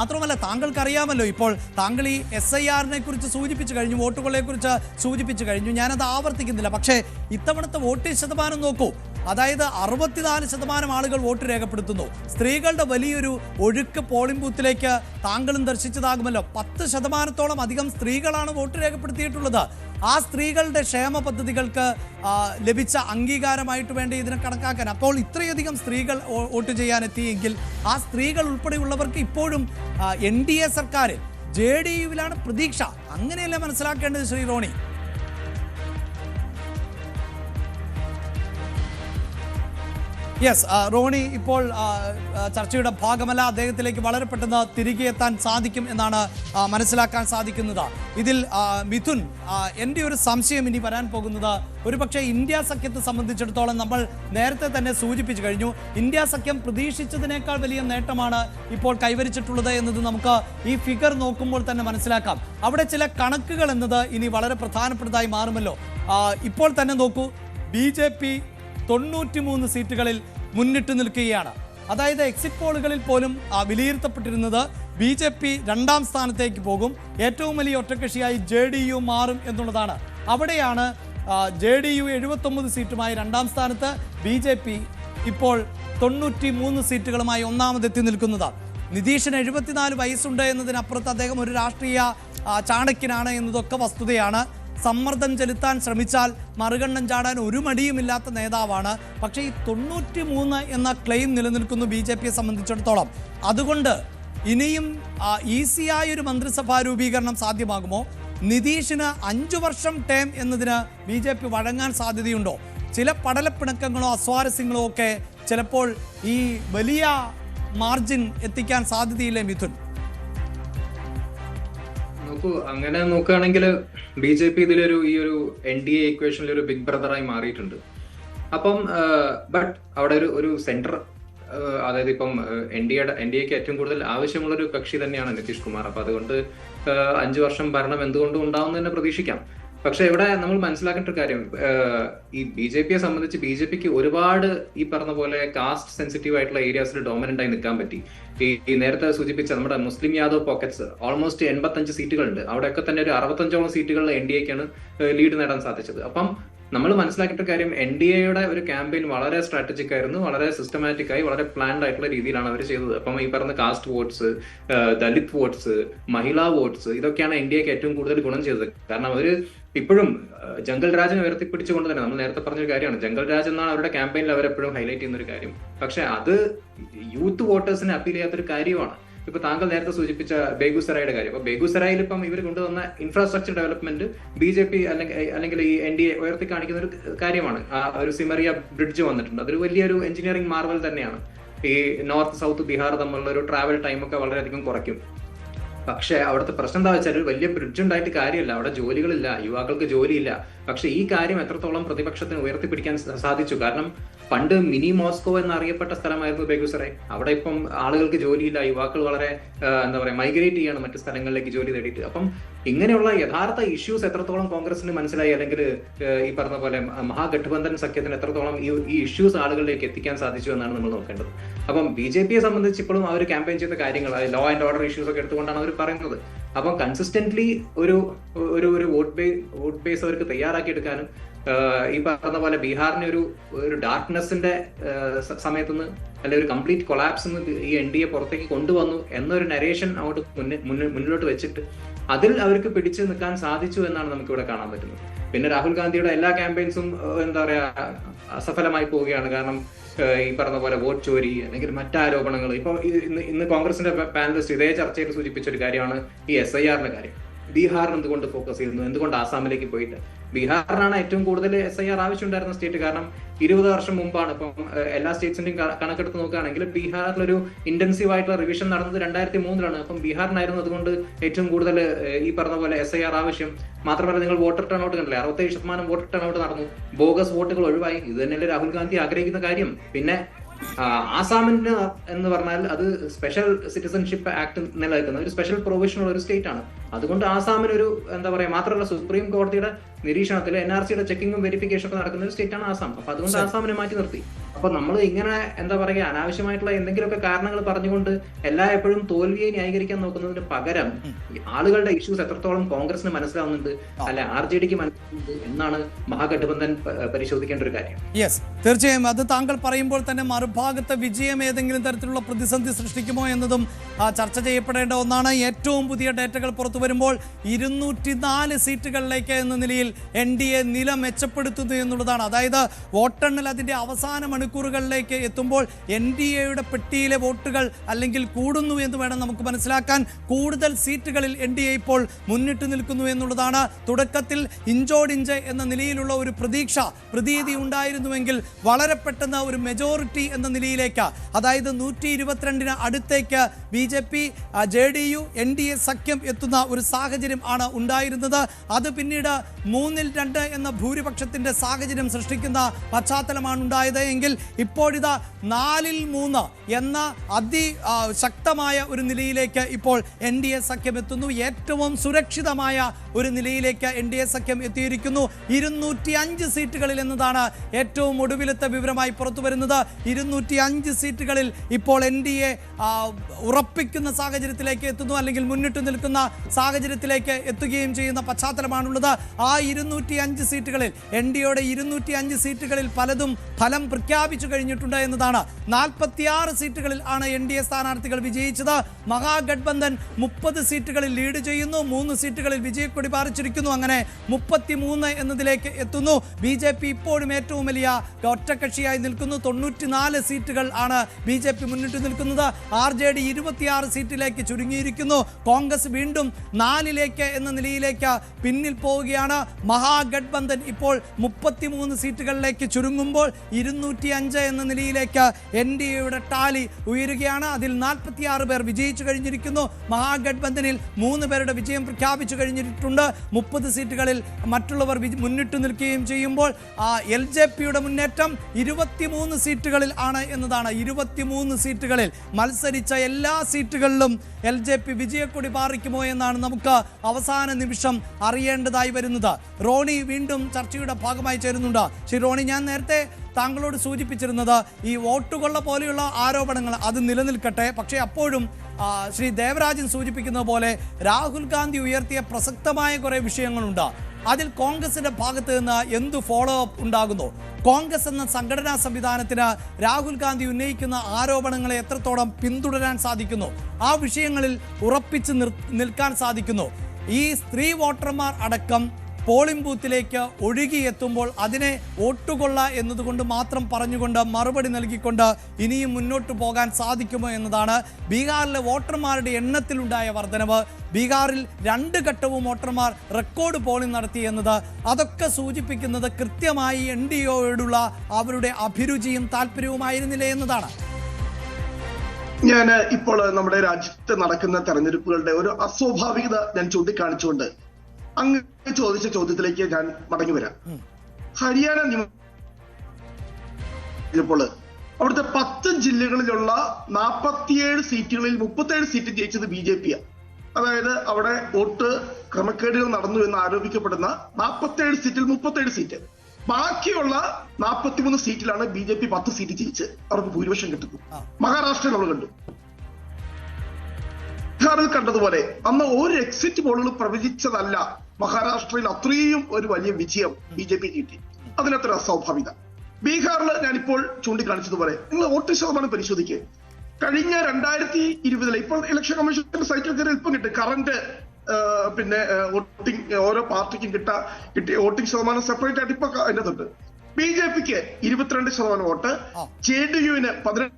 മാത്രമല്ല താങ്കൾക്ക് അറിയാമല്ലോ ഇപ്പോൾ താങ്കൾ ഈ എസ് ഐ ആറിനെ കുറിച്ച് സൂചിപ്പിച്ചു കഴിഞ്ഞു വോട്ടുകളെ കുറിച്ച് സൂചിപ്പിച്ചു കഴിഞ്ഞു. ഞാനത് ആവർത്തിക്കുന്നില്ല. പക്ഷേ ഇത്തവണത്തെ വോട്ട് ശതമാനം നോക്കൂ. അതായത് അറുപത്തിനാല് ശതമാനം ആളുകൾ വോട്ട് രേഖപ്പെടുത്തുന്നു. സ്ത്രീകളുടെ വലിയൊരു ഒഴുക്ക് പോളിംഗ് ബൂത്തിലേക്ക് താങ്കളും ദർശിച്ചതാകുമല്ലോ. പത്ത് ശതമാനത്തോളം അധികം സ്ത്രീകളാണ് വോട്ട് രേഖപ്പെടുത്തിയിട്ടുള്ളത്. ആ സ്ത്രീകളുടെ ക്ഷേമ പദ്ധതികൾക്ക് ലഭിച്ച അംഗീകാരമായിട്ട് വേണ്ടി ഇതിനെ കണക്കാക്കാൻ. അപ്പോൾ ഇത്രയധികം സ്ത്രീകൾ വോട്ട് ചെയ്യാനെത്തിയെങ്കിൽ ആ സ്ത്രീകൾ ഉൾപ്പെടെയുള്ളവർക്ക് ഇപ്പോഴും എൻ ഡി എ സർക്കാർ ജെ ഡി യുവിലാണ് പ്രതീക്ഷ. അങ്ങനെയല്ലേ മനസ്സിലാക്കേണ്ടത് ശ്രീ റോണി? യെസ് റോണി ഇപ്പോൾ ചർച്ചയുടെ ഭാഗമല്ല. അദ്ദേഹത്തിലേക്ക് വളരെ പെട്ടെന്ന് തിരികെ എത്താൻ സാധിക്കും എന്നാണ് മനസ്സിലാക്കാൻ സാധിക്കുന്നത്. ഇതിൽ മിഥുൻ എന്റെ ഒരു സംശയം ഇനി വരാൻ പോകുന്നത് ഒരുപക്ഷെ ഇന്ത്യ സഖ്യത്തെ സംബന്ധിച്ചിടത്തോളം നമ്മൾ നേരത്തെ തന്നെ സൂചിപ്പിച്ചു കഴിഞ്ഞു. ഇന്ത്യ സഖ്യം പ്രതീക്ഷിച്ചതിനേക്കാൾ വലിയ നേട്ടമാണ് ഇപ്പോൾ കൈവരിച്ചിട്ടുള്ളത് എന്നത് നമുക്ക് ഈ ഫിഗർ നോക്കുമ്പോൾ തന്നെ മനസ്സിലാക്കാം. അവിടെ ചില കണക്കുകൾ എന്നത് ഇനി വളരെ പ്രധാനപ്പെട്ടതായി മാറുമല്ലോ. ഇപ്പോൾ തന്നെ നോക്കൂ. ബി ജെ പി തൊണ്ണൂറ്റിമൂന്ന് സീറ്റുകളിൽ മുന്നിട്ട് നിൽക്കുകയാണ്. അതായത് എക്സിറ്റ് പോളുകളിൽ പോലും വിലയിരുത്തപ്പെട്ടിരുന്നത് ബി ജെ പി രണ്ടാം സ്ഥാനത്തേക്ക് പോകും. ഏറ്റവും വലിയ ഒറ്റക്കക്ഷിയായി ജെ ഡി യു മാറും എന്നുള്ളതാണ്. അവിടെയാണ് ജെ ഡി യു എഴുപത്തൊമ്പത് സീറ്റുമായി രണ്ടാം സ്ഥാനത്ത് ബി ജെ പി ഇപ്പോൾ തൊണ്ണൂറ്റി മൂന്ന് സീറ്റുകളുമായി ഒന്നാമതെത്തി നിൽക്കുന്നത്. നിതീഷിന് എഴുപത്തിനാല് വയസ്സുണ്ട് എന്നതിനപ്പുറത്ത് അദ്ദേഹം ഒരു രാഷ്ട്രീയ ചാണക്യനാണ് എന്നതൊക്കെ വസ്തുതയാണ്. സമ്മർദ്ദം ചെലുത്താൻ ശ്രമിച്ചാൽ മറുകണ്ണം ചാടാൻ ഒരു മടിയുമില്ലാത്ത നേതാവാണ്. പക്ഷേ ഈ തൊണ്ണൂറ്റി മൂന്ന് എന്ന ക്ലെയിം നിലനിൽക്കുന്നു ബി ജെ പിയെ സംബന്ധിച്ചിടത്തോളം. അതുകൊണ്ട് ഇനിയും ഈസിയായ ഒരു മന്ത്രിസഭാ രൂപീകരണം സാധ്യമാകുമോ? നിതീഷിന് അഞ്ചു വർഷം ടേം എന്നതിന് ബി ജെ പി വഴങ്ങാൻ സാധ്യതയുണ്ടോ? ചില പടലപ്പിണക്കങ്ങളോ അസ്വാരസ്യങ്ങളോ ഒക്കെ ചിലപ്പോൾ ഈ വലിയ മാർജിൻ എത്തിക്കാൻ സാധ്യതയില്ലേ മിഥുൻ? നോക്കൂ അങ്ങനെ നോക്കുകയാണെങ്കിൽ ബി ജെ പി ഇതിലൊരു ഈ ഒരു എൻ ഡി എ ഇക്വേഷനിൽ ഒരു ബിഗ് ബ്രദറായി മാറിയിട്ടുണ്ട്. അപ്പം ബട്ട് അവിടെ ഒരു ഒരു സെന്റർ അതായത് ഇപ്പം എൻ ഡി എൻ ഡി എക്ക് ഏറ്റവും കൂടുതൽ ആവശ്യമുള്ള ഒരു കക്ഷി തന്നെയാണ് നിതീഷ് കുമാർ. അപ്പൊ അതുകൊണ്ട് അഞ്ചു വർഷം ഭരണം എന്തുകൊണ്ടും ഉണ്ടാവും തന്നെ പ്രതീക്ഷിക്കാം. പക്ഷെ ഇവിടെ നമ്മൾ മനസ്സിലാക്കേണ്ട ഒരു കാര്യം ഈ ബി ജെ പിയെ സംബന്ധിച്ച് ബി ജെ പിക്ക് ഒരുപാട് ഈ പറഞ്ഞ പോലെ കാസ്റ്റ് സെൻസിറ്റീവ് ആയിട്ടുള്ള ഏരിയാസിൽ ഡോമിനന്റ് ആയി നിൽക്കാൻ പറ്റി. ഈ നേരത്തെ സൂചിപ്പിച്ച നമ്മുടെ മുസ്ലിം യാദവ് പോക്കറ്റ്സ് ഓൾമോസ്റ്റ് എൺപത്തഞ്ച് സീറ്റുകളുണ്ട് അവിടെയൊക്കെ തന്നെ ഒരു അറുപത്തഞ്ചോളം സീറ്റുകളിൽ എൻ ഡി എക്കാണ് ലീഡ് നേടാൻ സാധിച്ചത്. അപ്പം നമ്മൾ മനസ്സിലാക്കിയിട്ട കാര്യം എൻ ഡി എയുടെ ഒരു ക്യാമ്പയിൻ വളരെ സ്ട്രാറ്റജിക് ആയിരുന്നു. വളരെ സിസ്റ്റമാറ്റിക് ആയി വളരെ പ്ലാൻഡ് ആയിട്ടുള്ള രീതിയിലാണ് അവർ ചെയ്തത്. അപ്പം ഈ പറഞ്ഞ കാസ്റ്റ് വോട്ട്സ് ദലിത് വോട്ട്സ് മഹിളാ വോട്ട്സ് ഇതൊക്കെയാണ് എൻ ഡി എക്ക് ഏറ്റവും കൂടുതൽ ഗുണം ചെയ്തത്. കാരണം അവർ ഇപ്പോഴും ജംഗൽ രാജിനെ ഉയർത്തിപ്പിടിച്ചുകൊണ്ട് തന്നെ നമ്മൾ നേരത്തെ പറഞ്ഞൊരു കാര്യമാണ് ജംഗൽ രാജ് എന്നാണ് അവരുടെ ക്യാമ്പയിനിൽ അവരെപ്പോഴും ഹൈലൈറ്റ് ചെയ്യുന്ന ഒരു കാര്യം. പക്ഷെ അത് യൂത്ത് വോട്ടേഴ്സിനെ അപ്പീൽ ചെയ്യാത്തൊരു കാര്യമാണ്. ഇപ്പൊ താങ്കൾ നേരത്തെ സൂചിപ്പിച്ച ബേഗുസറായുടെ കാര്യം. അപ്പൊ ബേഗുസറായിൽ ഇപ്പം ഇവർ കൊണ്ടുവന്ന infrastructure development B J P അല്ലെങ്കിൽ അല്ലെങ്കിൽ ഈ എൻ ഡി എ ഉയർത്തി കാണിക്കുന്ന ഒരു കാര്യമാണ്. ആ ഒരു സിമറിയ ബ്രിഡ്ജ് വന്നിട്ടുണ്ട്. അതൊരു വലിയൊരു എഞ്ചിനീയറിംഗ് മാർവൽ തന്നെയാണ്. ഈ നോർത്ത് സൗത്ത് ബീഹാർ തമ്മിലുള്ള ഒരു ട്രാവൽ ടൈം ഒക്കെ വളരെയധികം കുറയ്ക്കും. പക്ഷേ അവിടുത്തെ പ്രശ്നം എന്താ വെച്ചാൽ വലിയ ബ്രിഡ്ജ് ഉണ്ടായിട്ട് കാര്യമില്ല. അവിടെ ജോലികളില്ല യുവാക്കൾക്ക് ജോലിയില്ല. പക്ഷെ ഈ കാര്യം എത്രത്തോളം പ്രതിപക്ഷത്തിന് ഉയർത്തിപ്പിടിക്കാൻ സാധിച്ചു? കാരണം പണ്ട് മിനി മോസ്കോ എന്നറിയപ്പെട്ട സ്ഥലമായിരുന്നു ബേഗുസറേ അവിടെ ഇപ്പം ആളുകൾക്ക് ജോലിയില്ല യുവാക്കൾ വളരെ എന്താ പറയുക മൈഗ്രേറ്റ് ചെയ്യാണ് മറ്റു സ്ഥലങ്ങളിലേക്ക് ജോലി തേടിയിട്ട്. അപ്പം ഇങ്ങനെയുള്ള യഥാർത്ഥ ഇഷ്യൂസ് എത്രത്തോളം കോൺഗ്രസിന് മനസ്സിലായി? അല്ലെങ്കിൽ ഈ പറഞ്ഞ പോലെ മഹാഗഠബന്ധൻ സഖ്യത്തിന് എത്രത്തോളം ഈ ഈ ഇഷ്യൂസ് ആളുകളിലേക്ക് എത്തിക്കാൻ സാധിച്ചു എന്നാണ് നമ്മൾ നോക്കേണ്ടത്. അപ്പം ബി ജെ പിയെ സംബന്ധിച്ച് ഇപ്പോഴും അവർ ക്യാമ്പയിൻ ചെയ്ത കാര്യങ്ങൾ ലോ ആൻഡ് ഓർഡർ ഇഷ്യൂസ് ഒക്കെ എടുത്തുകൊണ്ടാണ് അവർ പറയുന്നത്. അപ്പം കൺസിസ്റ്റന്റ്ലി ഒരു ഒരു ഒരു വോട്ട് ബേ വോട്ട് ബേസ് അവർക്ക് തയ്യാറാക്കി എടുക്കാനും ഈ പറഞ്ഞ പോലെ ബീഹാറിനെ ഒരു ഒരു ഡാർക്ക്നെസ്സിന്റെ സമയത്ത് നിന്ന് അല്ലെങ്കിൽ ഒരു കംപ്ലീറ്റ് കൊളാപ്സ് ഈ എൻ ഡി എ പുറത്തേക്ക് കൊണ്ടുവന്നു എന്നൊരു നരേഷൻ അങ്ങോട്ട് മുന്നിലോട്ട് വെച്ചിട്ട് അതിൽ അവർക്ക് പിടിച്ചു നിൽക്കാൻ സാധിച്ചു എന്നാണ് നമുക്ക് ഇവിടെ കാണാൻ പറ്റുന്നത്. പിന്നെ രാഹുൽ ഗാന്ധിയുടെ എല്ലാ ക്യാമ്പയിൻസും എന്താ പറയാ അസഫലമായി പോവുകയാണ്. കാരണം ഈ പറഞ്ഞ പോലെ വോട്ട് ചോരി അല്ലെങ്കിൽ മറ്റാരോപണങ്ങൾ. ഇപ്പൊ ഇന്ന് ഇന്ന് കോൺഗ്രസിന്റെ പാനലിസ്റ്റ് ഇതേ ചർച്ചയിൽ സൂചിപ്പിച്ച ഒരു കാര്യമാണ് ഈ എസ് ഐ ആറിന്റെ കാര്യം. ബീഹാറിന് എന്തുകൊണ്ട് ഫോക്കസ് ചെയ്യുന്നു എന്തുകൊണ്ട് ആസാമിലേക്ക് പോയിട്ട്? ബീഹാറിനാണ് ഏറ്റവും കൂടുതൽ എസ് ഐ ആർ ആവശ്യമുണ്ടായിരുന്ന സ്റ്റേറ്റ് കാരണം ഇരുപത് വർഷം മുമ്പാണ്. ഇപ്പം എല്ലാ സ്റ്റേറ്റ്സിന്റെയും കണക്കെടുത്ത് നോക്കുകയാണെങ്കിൽ ബീഹാറിലൊരു ഇന്റൻസീവ് ആയിട്ടുള്ള റിവിഷൻ നടന്നത് രണ്ടായിരത്തി മൂന്നിലാണ് അപ്പം ബീഹാറിനായിരുന്നു അതുകൊണ്ട് ഏറ്റവും കൂടുതൽ ഈ പറഞ്ഞ പോലെ എസ് ഐ ആർ ആവശ്യം. മാത്രമല്ല നിങ്ങൾ വോട്ടർ ടേൺ ഔട്ട് കണ്ടില്ലേ? അറുപത്തേഴ് ശതമാനം വോട്ടർ ടേൺ ഔട്ട് നടന്നു. ബോഗസ് വോട്ടുകൾ ഒഴിവായി. ഇത് തന്നെയല്ലേ രാഹുൽ ഗാന്ധി ആഗ്രഹിക്കുന്ന കാര്യം. പിന്നെ ആസാമിന് എന്ന് പറഞ്ഞാൽ അത് സ്പെഷ്യൽ സിറ്റിസൺഷിപ്പ് ആക്ട് നിലനിൽക്കുന്ന ഒരു സ്പെഷ്യൽ പ്രൊവിഷൻ ഉള്ള ഒരു സ്റ്റേറ്റ് ആണ്. അതുകൊണ്ട് ആസാമിന് ഒരു എന്താ പറയുക മാത്രമല്ല സുപ്രീം കോടതിയുടെ നിരീക്ഷണത്തിൽ എൻ ആർ സിയുടെ ചെക്കിങ്ങും വെരിഫിക്കേഷൻ ഒക്കെ നടക്കുന്ന ഒരു സ്റ്റേറ്റ് ആണ് ആസാം. അപ്പൊ അതുകൊണ്ട് ആസാമിനെ മാറ്റി നിർത്തി. അപ്പൊ നമ്മൾ ഇങ്ങനെ എന്താ പറയുക അനാവശ്യമായിട്ടുള്ള എന്തെങ്കിലുമൊക്കെ കാരണങ്ങൾ പറഞ്ഞുകൊണ്ട് എല്ലാ എപ്പോഴും തോൽവിയെ ന്യായീകരിക്കാൻ നോക്കുന്നതിന് പകരം ആളുകളുടെ ഇഷ്യൂസ് എത്രത്തോളം കോൺഗ്രസിന് മനസ്സിലാവുന്നുണ്ട് അല്ല ആർ ജെ ഡിക്ക് മനസ്സിലാവുന്നുണ്ട് എന്നാണ് മഹാഗഠബന്ധൻ പരിശോധിക്കേണ്ട ഒരു കാര്യം. യെസ് തീർച്ചയായും അത് താങ്കൾ പറയുമ്പോൾ തന്നെ മറുഭാഗത്തെ വിജയം ഏതെങ്കിലും തരത്തിലുള്ള പ്രതിസന്ധി സൃഷ്ടിക്കുമോ എന്നതും ചർച്ച ചെയ്യപ്പെടേണ്ട ഒന്നാണ്. ഏറ്റവും പുതിയ ഡേറ്റകൾ പുറത്തു വരുമ്പോൾ ഇരുന്നൂറ്റി നാല് സീറ്റുകളിലേക്ക് എന്ന നിലയിൽ എൻ ഡി എ നില മെച്ചപ്പെടുത്തുന്നു എന്നുള്ളതാണ്. അതായത് വോട്ടെണ്ണൽ അതിന്റെ അവസാന മണിക്കൂറുകളിലേക്ക് എത്തുമ്പോൾ എൻ ഡി എയുടെ പെട്ടിയിലെ വോട്ടുകൾ അല്ലെങ്കിൽ കൂടുന്നു എന്ന് വേണം നമുക്ക് മനസ്സിലാക്കാൻ. കൂടുതൽ സീറ്റുകളിൽ എൻ ഡി എ ഇപ്പോൾ മുന്നിട്ട് നിൽക്കുന്നു എന്നുള്ളതാണ്. തുടക്കത്തിൽ ഇഞ്ചോടിഞ്ച് എന്ന നിലയിലുള്ള ഒരു പ്രതീക്ഷ പ്രതീതി ഉണ്ടായിരുന്നുവെങ്കിൽ വളരെ പെട്ടെന്ന് ഒരു മെജോറിറ്റി എന്ന നിലയിലേക്ക് അതായത് നൂറ്റി ഇരുപത്തിരണ്ടിന് അടുത്തേക്ക് B J P J D U N D A സഖ്യം എത്തുന്ന ഒരു സാഹചര്യം ആണ് ഉണ്ടായിരുന്നത്. അത് പിന്നീട് മൂന്നിൽ രണ്ട് എന്ന ഭൂരിപക്ഷത്തിന്റെ സാഹചര്യം സൃഷ്ടിക്കുന്ന പശ്ചാത്തലമാണ് ഉണ്ടായത് എങ്കിൽ ഇപ്പോഴിതാ നാലിൽ മൂന്ന് എന്ന അതി ശക്തമായ ഒരു നിലയിലേക്ക് ഇപ്പോൾ എൻ ഡി എ സഖ്യം എത്തുന്നു ഏറ്റവും സുരക്ഷിതമായ ഒരു നിലയിലേക്ക് എൻ ഡി എ സഖ്യം എത്തിയിരിക്കുന്നു. ഇരുന്നൂറ്റി അഞ്ച് സീറ്റുകളിൽ എന്നതാണ് ഏറ്റവും ഒടുവിലത്തെ വിവരമായി പുറത്തു വരുന്നത് ഇരുന്നൂറ്റി അഞ്ച് സീറ്റുകളിൽ ഇപ്പോൾ എൻ ഡി എ ഉറപ്പിക്കുന്ന സാഹചര്യത്തിലേക്ക് എത്തുന്നു. അല്ലെങ്കിൽ മുന്നിട്ട് നിൽക്കുന്ന സാഹചര്യത്തിലേക്ക് എത്തുകയും ചെയ്യുന്ന പശ്ചാത്തലമാണുള്ളത്. ആ ഇരുന്നൂറ്റി അഞ്ച് സീറ്റുകളിൽ എൻ ഡി എയുടെ ഇരുന്നൂറ്റി അഞ്ച് സീറ്റുകളിൽ പലതും ഫലം പ്രഖ്യാപിച്ചു കഴിഞ്ഞിട്ടുണ്ട് എന്നതാണ്. നാൽപ്പത്തിയാറ് സീറ്റുകളിൽ ആണ് എൻ ഡി എ സ്ഥാനാർത്ഥികൾ വിജയിച്ചത്. മഹാഗഡ്ബന്ധൻ മുപ്പത് സീറ്റുകളിൽ ലീഡ് ചെയ്യുന്നു മൂന്ന് സീറ്റുകളിൽ വിജയക്കൊടി പാറിച്ചിരിക്കുന്നു. അങ്ങനെ മുപ്പത്തിമൂന്ന് എന്നതിലേക്ക് എത്തുന്നു. ബി ജെ പി ഇപ്പോഴും ഏറ്റവും വലിയ ഒറ്റക്കക്ഷിയായി നിൽക്കുന്നു. തൊണ്ണൂറ്റിനാല് സീറ്റുകൾ ആണ് ബി ജെ പി മുന്നിട്ട് നിൽക്കുന്നത്. ആർ ജെ ഡി ഇരുപത്തിയാറ് സീറ്റിലേക്ക് ചുരുങ്ങിയിരിക്കുന്നു. കോൺഗ്രസ് വീണ്ടും നാലിലേക്ക് എന്ന നിലയിലേക്ക് പിന്നിൽ പോവുകയാണ്. മഹാഗഡ്ബന്ധൻ ഇപ്പോൾ മുപ്പത്തിമൂന്ന് സീറ്റുകളിലേക്ക് ചുരുങ്ങുമ്പോൾ ഇരുന്നൂറ്റി അഞ്ച് എന്ന നിലയിലേക്ക് എൻ ഡി എയുടെ ടാലി ഉയരുകയാണ്. അതിൽ നാൽപ്പത്തിയാറ് പേർ വിജയിച്ചു കഴിഞ്ഞിരിക്കുന്നു. മഹാഗഡ്ബന്ധനിൽ മൂന്ന് പേരുടെ വിജയം പ്രഖ്യാപിച്ചു കഴിഞ്ഞിട്ടുണ്ട്. മുപ്പത് സീറ്റുകളിൽ മറ്റുള്ളവർ മുന്നിട്ട് നിൽക്കുകയും ചെയ്യുമ്പോൾ എൽ ജെ പിയുടെ മുന്നേറ്റം ഇരുപത്തിമൂന്ന് സീറ്റുകളിൽ ആണ് എന്നതാണ്. ഇരുപത്തിമൂന്ന് സീറ്റുകളിൽ മത്സരിച്ച എല്ലാ സീറ്റുകളിലും എൽ ജെ പി വിജയക്കൊടി പാറിക്കുമോ എന്നാണ് നമുക്ക് അവസാന നിമിഷം അറിയേണ്ടതായി വരുന്നത്. റോണി വീണ്ടും ചർച്ചയുടെ ഭാഗമായി ചേരുന്നുണ്ട്. ശ്രീ റോണി ഞാൻ നേരത്തെ താങ്കളോട് സൂചിപ്പിച്ചിരുന്നത് ഈ വോട്ടുകൊള്ള പോലെയുള്ള ആരോപണങ്ങൾ അത് നിലനിൽക്കട്ടെ. പക്ഷേ അപ്പോഴും ശ്രീ ദേവരാജൻ സൂചിപ്പിക്കുന്നത് പോലെ രാഹുൽ ഗാന്ധി ഉയർത്തിയ പ്രസക്തമായ കുറേ വിഷയങ്ങളുണ്ട്. അതിൽ കോൺഗ്രസിന്റെ ഭാഗത്ത് നിന്ന് എന്തു ഫോളോ അപ്പ് ഉണ്ടാകുന്നു? കോൺഗ്രസ് എന്ന സംഘടനാ സംവിധാനത്തിന് രാഹുൽ ഗാന്ധി ഉന്നയിക്കുന്ന ആരോപണങ്ങളെ എത്രത്തോളം പിന്തുടരാൻ സാധിക്കുന്നു? ആ വിഷയങ്ങളിൽ ഉറപ്പിച്ച് നിൽക്കാൻ സാധിക്കുന്നു. ഈ സ്ത്രീ വോട്ടർമാർ അടക്കം പോളിംഗ് ബൂത്തിലേക്ക് ഒഴുകിയെത്തുമ്പോൾ അതിനെ വോട്ടുകൊള്ള എന്നതുകൊണ്ട് മാത്രം പറഞ്ഞുകൊണ്ട് മറുപടി നൽകിക്കൊണ്ട് ഇനിയും മുന്നോട്ട് പോകാൻ സാധിക്കുമോ എന്നതാണ് ബീഹാറിലെ വോട്ടർമാരുടെ എണ്ണത്തിലുണ്ടായ വർധനവ്. ബീഹാറിൽ രണ്ട് ഘട്ടവും വോട്ടർമാർ റെക്കോർഡ് പോളിംഗ് നടത്തി എന്നത്. അതൊക്കെ സൂചിപ്പിക്കുന്നത് കൃത്യമായി എൻ ഡി ഒയോടുള്ള അവരുടെ അഭിരുചിയും താല്പര്യവുമായിരുന്നില്ല എന്നതാണ്. ഞാൻ ഇപ്പോൾ നമ്മുടെ രാജ്യത്ത് നടക്കുന്ന തെരഞ്ഞെടുപ്പുകളുടെ ഒരു അസ്വാഭാവികത ഞാൻ ചൂണ്ടിക്കാണിച്ചുകൊണ്ട് അങ്ങ് ചോദിച്ച ചോദ്യത്തിലേക്ക് ഞാൻ മടങ്ങി വരാം. ഹരിയാന നിയമപ്പോൾ അവിടുത്തെ പത്ത് ജില്ലകളിലുള്ള നാൽപ്പത്തിയേഴ് സീറ്റുകളിൽ മുപ്പത്തേഴ് സീറ്റ് ജയിച്ചത് ബി ജെ പിയാണ് അതായത് അവിടെ വോട്ട് ക്രമക്കേടുകൾ നടന്നു എന്ന് ആരോപിക്കപ്പെടുന്ന നാൽപ്പത്തേഴ് സീറ്റിൽ മുപ്പത്തേഴ് സീറ്റ്. ബാക്കിയുള്ള നാൽപ്പത്തിമൂന്ന് സീറ്റിലാണ് ബി ജെ പി പത്ത് സീറ്റ് ജയിച്ച് അവർക്ക് ഭൂരിപക്ഷം കിട്ടുന്നത്. മഹാരാഷ്ട്രയിൽ നമ്മൾ കണ്ടു. ബീഹാറിൽ കണ്ടതുപോലെ അന്ന് ഒരു എക്സിറ്റ് പോളുകൾ പ്രവചിച്ചതല്ല. മഹാരാഷ്ട്രയിൽ അത്രയും ഒരു വലിയ വിജയം ബി ജെ പി കിട്ടി. അതിനത്ര അസ്വാഭാവികത. ബീഹാറിൽ ഞാനിപ്പോൾ ചൂണ്ടിക്കാണിച്ചതുപോലെ നിങ്ങൾ വോട്ട് ശതമാനം പരിശോധിക്കുക കഴിഞ്ഞ രണ്ടായിരത്തി ഇരുപതിലെ ഇപ്പോൾ ഇലക്ഷൻ കമ്മീഷന്റെ സൈറ്റിൽ കയറി ഇപ്പം കിട്ടും. കറണ്ട് പിന്നെ വോട്ടിംഗ് ഓരോ പാർട്ടിക്കും കിട്ട കിട്ടിയ വോട്ടിംഗ് ശതമാനം സെപ്പറേറ്റ് ആയിട്ട് ഇപ്പൊ അതിനകത്തുണ്ട് ബി ജെ പിക്ക് ഇരുപത്തിരണ്ട് ശതമാനം വോട്ട് ജെ ഡി യുവിന് പതിനെട്ട്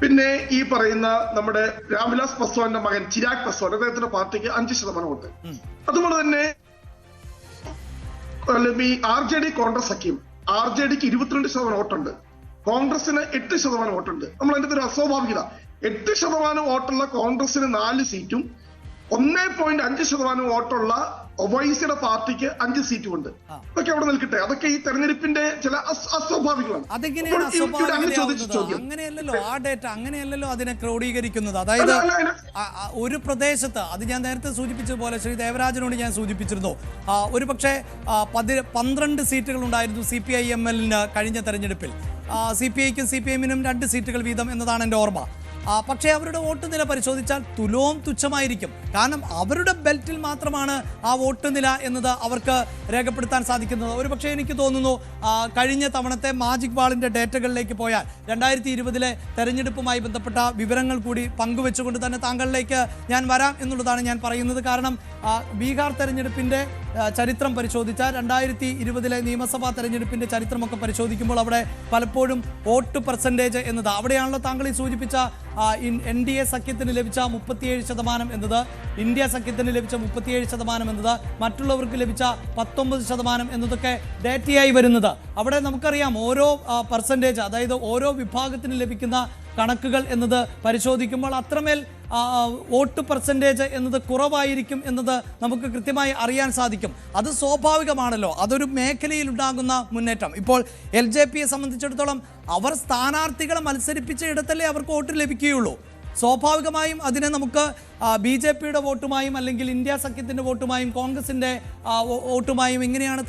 പിന്നെ ഈ പറയുന്ന നമ്മുടെ രാംവിലാസ് പസ്വാന്റെ മകൻ ചിരാഗ് പസ്വാൻ അദ്ദേഹത്തിന്റെ പാർട്ടിക്ക് അഞ്ച് ശതമാനം വോട്ട് അതുപോലെ തന്നെ ഈ ആർ ജെ ഡി കോൺഗ്രസ് സഖ്യം ആർ ജെ ഡിക്ക് ഇരുപത്തിരണ്ട് ശതമാനം വോട്ടുണ്ട്. കോൺഗ്രസിന് എട്ട് ശതമാനം വോട്ടുണ്ട്. നമ്മൾ അതിന്റെ ഒരു അസ്വാഭാവികത. എട്ട് ശതമാനം വോട്ടുള്ള കോൺഗ്രസിന് നാല് സീറ്റും ഒന്നേ പോയിന്റ് അഞ്ച് ശതമാനം വോട്ടുള്ള ഒവൈസിയുടെ പാർട്ടിക്ക് അഞ്ച് സീറ്റുമുണ്ട്. അതൊക്കെ അവിടെ നിൽക്കട്ടെ. അതൊക്കെ ഈ തെരഞ്ഞെടുപ്പിന്റെ ചില അസ്- അസ്വാഭാവികമാണ്. അങ്ങനെയല്ലല്ലോ ആ ഡേറ്റ അങ്ങനെയല്ലല്ലോ അതിനെ ക്രോഡീകരിക്കുന്നത്. അതായത് ഒരു പ്രദേശത്ത് അത് ഞാൻ നേരത്തെ സൂചിപ്പിച്ചതുപോലെ ശ്രീ ദേവരാജനോട് ഞാൻ സൂചിപ്പിച്ചിരുന്നു. ഒരു പക്ഷേ പതി പന്ത്രണ്ട് സീറ്റുകൾ ഉണ്ടായിരുന്നു സി പി ഐ എം എല്ലിന് കഴിഞ്ഞ തെരഞ്ഞെടുപ്പിൽ. സി പി ഐക്കും സി പി എമ്മിനും രണ്ട് സീറ്റുകൾ വീതം എന്നതാണ് എന്റെ ഓർമ്മ. പക്ഷേ അവരുടെ വോട്ട് നില പരിശോധിച്ചാൽ തുലോം തുച്ഛമായിരിക്കും. കാരണം അവരുടെ ബെൽറ്റിൽ മാത്രമാണ് ആ വോട്ട് നില എന്നത് അവർക്ക് രേഖപ്പെടുത്താൻ സാധിക്കുന്നത്. ഒരുപക്ഷേ എനിക്ക് തോന്നുന്നു കഴിഞ്ഞ തവണത്തെ മാജിക് വാളിന്റെ ഡേറ്റകളിലേക്ക് പോയാൽ രണ്ടായിരത്തി ഇരുപതിലെ തെരഞ്ഞെടുപ്പുമായി ബന്ധപ്പെട്ട വിവരങ്ങൾ കൂടി പങ്കുവെച്ചുകൊണ്ട് തന്നെ താങ്കളിലേക്ക് ഞാൻ വരാം എന്നുള്ളതാണ് ഞാൻ പറയുന്നത്. കാരണം ബീഹാർ തെരഞ്ഞെടുപ്പിന്റെ ചരിത്രം പരിശോധിച്ചാൽ രണ്ടായിരത്തി ഇരുപതിലെ നിയമസഭാ തെരഞ്ഞെടുപ്പിന്റെ ചരിത്രമൊക്കെ പരിശോധിക്കുമ്പോൾ അവിടെ പലപ്പോഴും വോട്ട് പെർസെന്റേജ് എന്നത് അവിടെയാണല്ലോ താങ്കൾ ഈ സൂചിപ്പിച്ച എൻ ഡി എ സഖ്യത്തിന് ലഭിച്ച മുപ്പത്തിയേഴ് ശതമാനം എന്നത് ഇന്ത്യ സഖ്യത്തിന് ലഭിച്ച മുപ്പത്തിയേഴ് ശതമാനം എന്നത് മറ്റുള്ളവർക്ക് ലഭിച്ച പത്തൊമ്പത് ശതമാനം എന്നതൊക്കെ ഡേറ്റയായി വരുന്നത്. അവിടെ നമുക്കറിയാം ഓരോ പെർസെന്റേജ് അതായത് ഓരോ വിഭാഗത്തിന് ലഭിക്കുന്ന കണക്കുകൾ എന്നത് പരിശോധിക്കുമ്പോൾ അത്രമേൽ വോട്ട് പെർസെന്റേജ് എന്നത് കുറവായിരിക്കും എന്നത് നമുക്ക് കൃത്യമായി അറിയാൻ സാധിക്കും. അത് സ്വാഭാവികമാണല്ലോ. അതൊരു മേഖലയിൽ ഉണ്ടാകുന്ന മുന്നേറ്റം. ഇപ്പോൾ എൽ ജെ പിയെ സംബന്ധിച്ചിടത്തോളം അവർ സ്ഥാനാർത്ഥികളെ മത്സരിപ്പിച്ച ഇടത്തല്ലേ അവർക്ക് വോട്ട് ലഭിക്കുകയുള്ളൂ. സ്വാഭാവികമായും അതിനെ നമുക്ക് ബി ജെ പിയുടെ വോട്ടുമായും അല്ലെങ്കിൽ ഇന്ത്യ സഖ്യത്തിന്റെ വോട്ടുമായും കോൺഗ്രസിന്റെ വോട്ടുമായും എങ്ങനെയാണ്